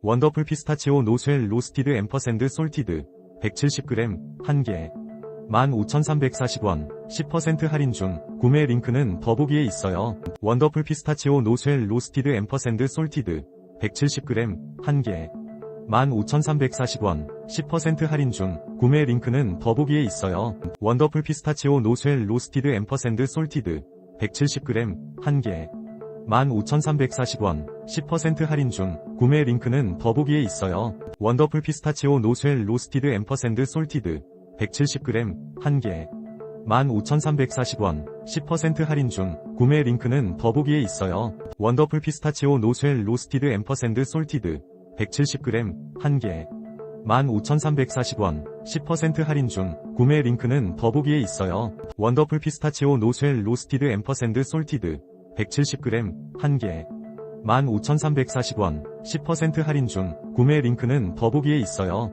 원더풀 피스타치오 노스웰 로스티드 앰퍼샌드 솔티드 170g 1개 15,340원 10% 할인 중 구매 링크는 더보기에 있어요. 원더풀 피스타치오 노스웰 로스티드 앰퍼샌드 솔티드 170g 1개 15,340원 10% 할인 중 구매 링크는 더보기에 있어요. 원더풀 피스타치오 노스웰 로스티드 앰퍼샌드 솔티드 170g 1개 15,340원 10% 할인 중 구매 링크는 더보기에 있어요. 원더풀 피스타치오 노스웰 로스티드 앰퍼샌드 솔티드 170g 1개 15,340원 10% 할인 중 구매 링크는 더보기에 있어요. 원더풀 피스타치오 노스웰 로스티드 앰퍼샌드 솔티드 170g 1개 15,340원 10% 할인 중 구매 링크는 더보기에 있어요. 원더풀 피스타치오 노스웰 로스티드 앰퍼샌드 솔티드 170g 1개 15,340원 10% 할인 중 구매 링크는 더보기에 있어요.